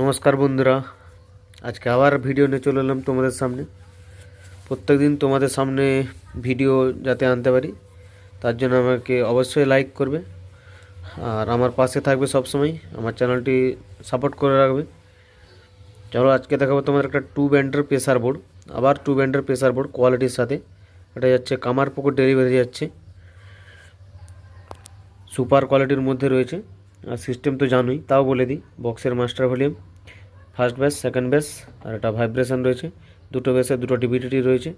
নমস্কার বন্ধুরা। আজকে আবার ভিডিও নিয়ে চলে এলাম তোমাদের সামনে। প্রত্যেক দিন তোমাদের সামনে ভিডিও যাতে আনতে পারি, তার জন্য আমাকে অবশ্যই লাইক করবে। আর আমার পাশে থাকবে সব সময় আমার চ্যানেলটি সাপোর্ট করে রাখবে। চলো আজকে দেখাবো তোমার একটা টু ব্যান্ডের প্রেসার বোর্ড আবার টু ব্যান্ডের প্রেসার বোর্ড কোয়ালিটির সাথে। এটা যাচ্ছে কামারপুকুর ডেলিভারি যাচ্ছে। সুপার কোয়ালিটির মধ্যে রয়েছে। সিস্টেম তো জানোই, তাও বলে দিই বক্সের master volume first bass second bass আর একটা ভাইব্রেশন রয়েছে, দুটো ব্যাসে দুটো ডিভিডিটি রয়েছে,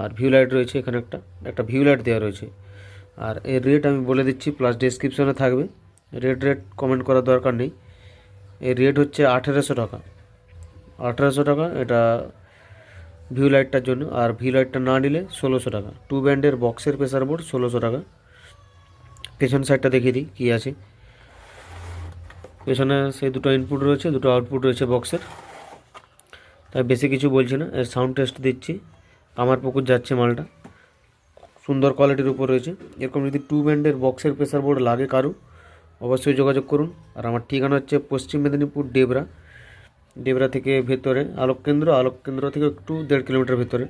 আর ভিউ লাইট রয়েছে এখানে একটা একটা ভিউ লাইট দেওয়া রয়েছে। আর এর রেট আমি বলে দিচ্ছি প্লাস ডেসক্রিপশনে থাকবে রেট রেট কমেন্ট করার দরকার নেই, এর রেট হচ্ছে আঠেরোশো টাকা আঠেরোশো টাকা এটা ভিউ লাইটটার জন্য, আর ভিউ লাইটটা না নিলে ষোলোশো টাকা টু ব্যান্ডের বক্সের প্রেসার বোর্ড ষোলোশো টাকা। পেছন সাইডটা দেখিয়ে দিই, কী আছে। পেছনে সেই দুটো ইনপুট রয়েছে, দুটো আউটপুট রয়েছে বক্সের তাই বেশি কিছু বলছি না, এর সাউন্ড টেস্ট দিচ্ছি। আমার পুকুর যাচ্ছে মালটা। সুন্দর কোয়ালিটির উপর রয়েছে। এরকম যদি টু ব্যান্ডের বক্সের প্রেসার বোর্ড লাগে কারু, অবশ্যই যোগাযোগ করুন। আর আমার ঠিকানা হচ্ছে পশ্চিম মেদিনীপুর, ডেবরা। ডেবরা থেকে ভেতরে আলোক কেন্দ্র আলোক কেন্দ্র থেকে একটু দেড় কিলোমিটার ভেতরে।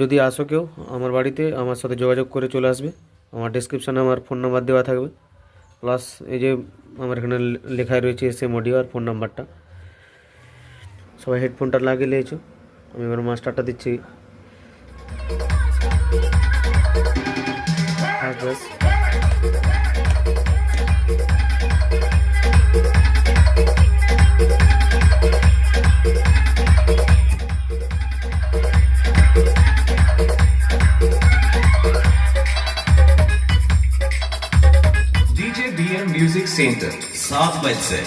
যদি আসো কেউ, আমার বাড়িতে, আমার সাথে যোগাযোগ করে চলে আসবে। আমার ডিসক্রিপশানে আমার ফোন নাম্বার দেওয়া থাকবে। প্লাস এই যে আমার এখানে লে- লেখাই রয়েছে এস এম অডিও আর ফোন নাম্বারটা। সবাই হেডফোনটা লাগিয়ে নিয়েছো আমি এবার মাস্টারটা দিচ্ছি। হ্যাঁ DM Music Center, South Wednesday.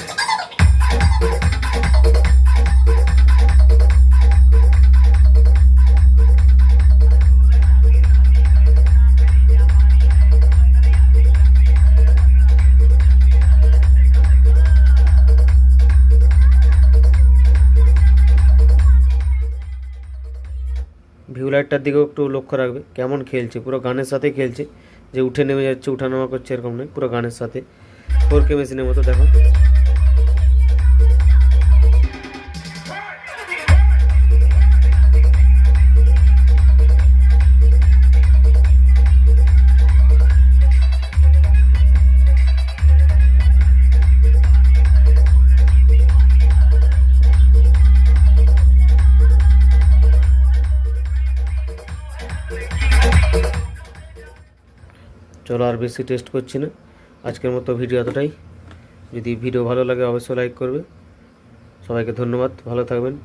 View লাইটটার দিকেও একটু লক্ষ্য রাখবে। কেমন খেলছে? পুরো গানের সাথে খেলছে। যে উঠে নেমে যাচ্ছে উঠানামা করছে এরকম নয় পুরো গানের সাথে ফোর কে মেশিনের মতো দেখো চলো আর বেশি টেস্ট করছি না। আজকের মতো ভিডিও এতটাই। যদি ভিডিও ভালো লাগে, অবশ্যই লাইক করবে। সবাইকে ধন্যবাদ। ভালো থাকবেন।